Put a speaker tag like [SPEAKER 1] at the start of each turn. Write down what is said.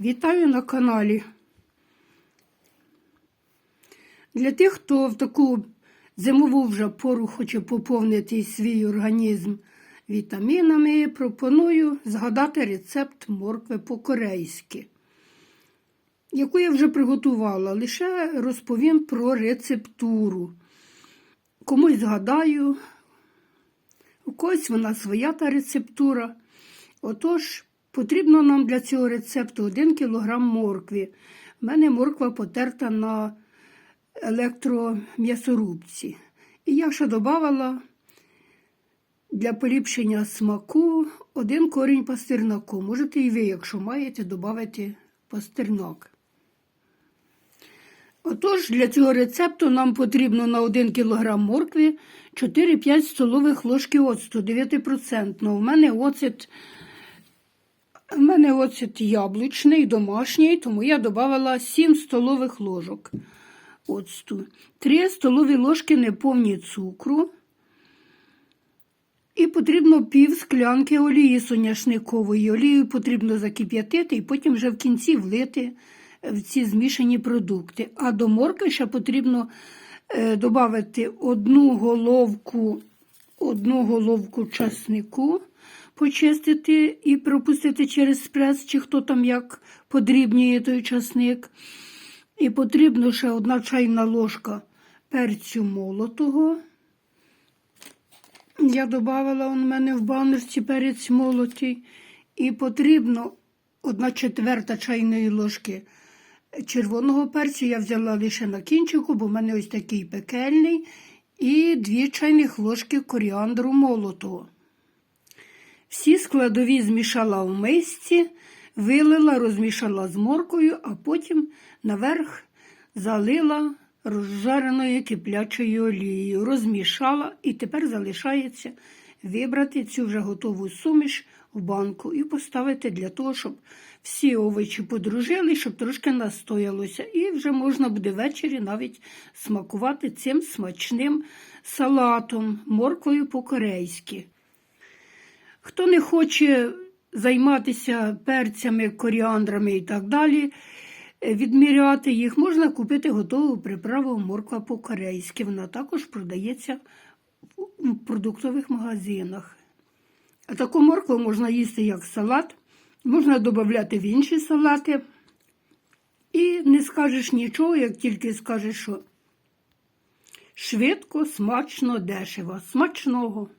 [SPEAKER 1] Вітаю на каналі. Для тих, хто в таку зимову вже пору хоче поповнити свій організм вітамінами, пропоную згадати рецепт моркви по-корейськи, яку я вже приготувала. Лише розповім про рецептуру. Комусь згадаю, у когось вона своя та рецептура. Отож, потрібно нам для цього рецепту 1 кг моркви. У мене морква потерта на електром'ясорубці. І я ще додавала для поліпшення смаку один корінь пастернаку. Можете і ви, якщо маєте, додати пастернак. Отож, для цього рецепту нам потрібно на 1 кг моркви 4-5 столових ложки оцту 9%. У мене оцет, у мене оцет яблучний, домашній, тому я додавала 7 столових ложок оцту. 3 столові ложки неповні цукру. І потрібно пів склянки олії соняшникової. Олію потрібно закип'ятити і потім вже в кінці влити в ці змішані продукти. А до морки ще потрібно е, додати одну головку, одну головку часнику, почистити і пропустити через спрес, чи хто там як подрібнює той часник. І потрібно ще одна чайна ложка перцю молотого. Я додавала у мене в баночці перець молотий. І потрібно одна четверта чайної ложки червоного перцю. Я взяла лише на кінчику, бо в мене ось такий пекельний. І дві чайних ложки коріандру молотого. Всі складові змішала в мисці, вилила, розмішала з моркою, а потім наверх залила розжареною киплячою олією, розмішала і тепер залишається вибрати цю вже готову суміш в банку і поставити для того, щоб всі овочі подружили, щоб трошки настоялося. І вже можна буде ввечері навіть смакувати цим смачним салатом, морквою по-корейськи. Хто не хоче займатися перцями, коріандрами і так далі, відміряти їх, можна купити готову приправу морква по-корейськи. Вона також продається в продуктових магазинах. А таку моркву можна їсти як салат, можна додати в інші салати. І не скажеш нічого, як тільки скажеш, що швидко, смачно, дешево. Смачного.